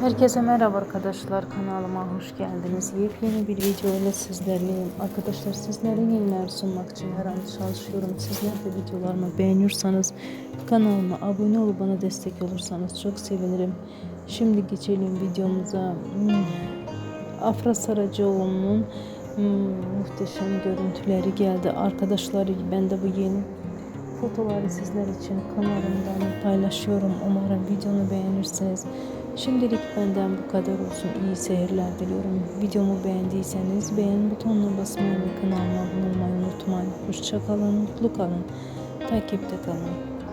Herkese merhaba arkadaşlar kanalıma hoş geldiniz. Yepyeni bir video ile sizlerleyim. Arkadaşlar sizlere yeniler sunmak için her an çalışıyorum. Sizler de videolarımı beğeniyorsanız kanalıma abone olup bana destek olursanız çok sevinirim. Şimdi geçelim videomuza. Hmm, Afra Saracoğlu'nun hmm, muhteşem görüntüleri geldi. Arkadaşlar ben de bu yeni fotoları sizler için kanalımdan paylaşıyorum. Umarım videomu beğenirsiniz. Şimdilik benden bu kadar olsun. İyi seyirler diliyorum. Videomu beğendiyseniz beğen butonuna basmayı ve kanalıma abone olmayı unutmayın. Hoşçakalın, mutlu kalın, takipte kalın.